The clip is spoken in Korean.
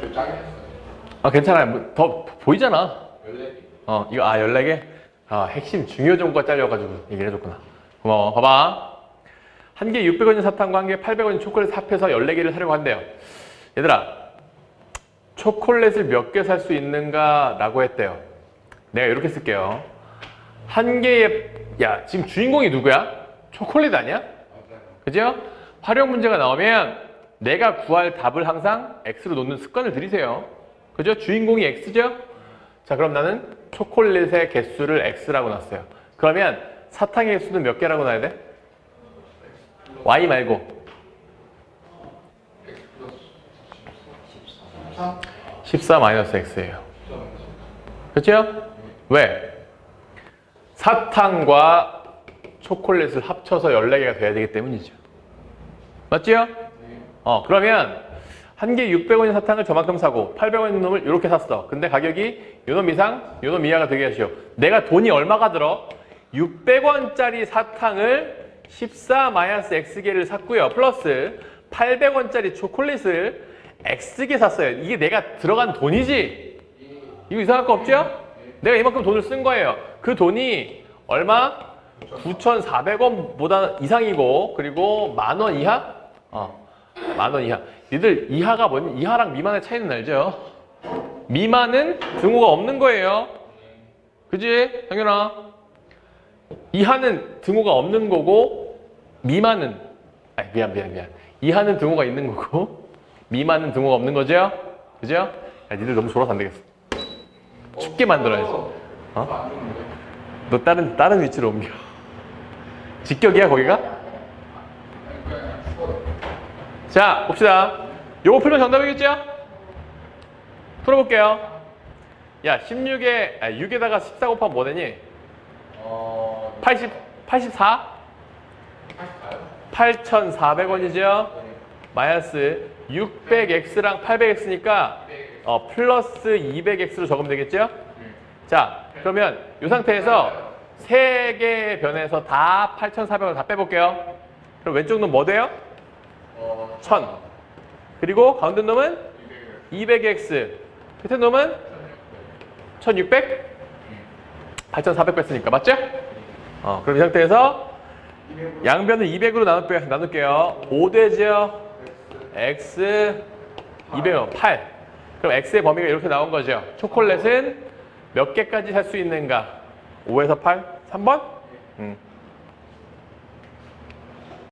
좀 짜게 했어요. 아 괜찮아요. 뭐 더 보이잖아. 14개. 어 이거 아 14개? 아 핵심 중요 정보가 잘려가지고 얘기를 해줬구나. 고마워. 봐봐. 한 개 600원인 사탕과 한 개 800원인 초콜릿 합해서 14개를 사려고 한대요. 얘들아 초콜릿을 몇 개 살 수 있는가 라고 했대요. 내가 이렇게 쓸게요. 한 개의 야 지금 주인공이 누구야? 초콜릿 아니야? 그죠? 활용 문제가 나오면 내가 구할 답을 항상 X로 놓는 습관을 들이세요. 그죠? 주인공이 X죠? 자, 그럼 나는 초콜릿의 개수를 X라고 놨어요. 그러면 사탕의 개수는 몇 개라고 놔야 돼? Y 말고 X 플러스 14. 14 마이너스 X예요. 그렇죠? 왜? 사탕과 초콜릿을 합쳐서 14개가 돼야 되기 때문이죠. 맞지요? 어, 그러면 한 개 600원인 사탕을 저만큼 사고 800원인 놈을 이렇게 샀어. 근데 가격이 요놈 이상, 요놈 이하가 되게 하시오. 내가 돈이 얼마가 들어? 600원짜리 사탕을 14 마이너스 X개를 샀고요. 플러스 800원짜리 초콜릿을 X개 샀어요. 이게 내가 들어간 돈이지? 이거 이상할 거 없죠? 내가 이만큼 돈을 쓴 거예요. 그 돈이 얼마? 9,400원보다 이상이고 그리고 만 원 이하? 어, 만 원 이하. 니들 이하가 뭐니? 이하랑 미만의 차이는 알죠? 미만은 등호가 없는 거예요. 그지? 당연아. 이하는 등호가 없는 거고 미만은 아 미안 미안 미안. 이하는 등호가 있는 거고 미만은 등호가 없는 거죠? 그죠? 야, 니들 너무 졸아서 안 되겠어. 춥게 만들어야지. 어? 너 다른 다른 위치로 옮겨. 직격이야 거기가? 아니, 그냥 추워요. 자 봅시다. 요거 풀면 정답이겠죠? 풀어볼게요. 야 16에 아, 6에다가 14 곱하면 뭐 되니? 어, 80 84? 84요? 8,400원이죠? 마이너스 600x랑 800x니까 어, 플러스 200x로 적으면 되겠죠? 자, 그러면 이 상태에서 세 개의 변에서 다 8,400원 다 빼볼게요. 그럼 왼쪽 놈뭐 돼요? 어, 1000. 그리고 가운데 놈은 200을. 200x. 끝에 놈은 1600? 8,400 뺐으니까 맞죠? 어, 그럼 이 상태에서 양변을 200으로 나눌게요. 나눌게요. 5되죠? x 200은 8. 그럼 x의 범위가 이렇게 나온 거죠. 초콜릿은 몇 개까지 살 수 있는가? 5에서 8? 3번? 음.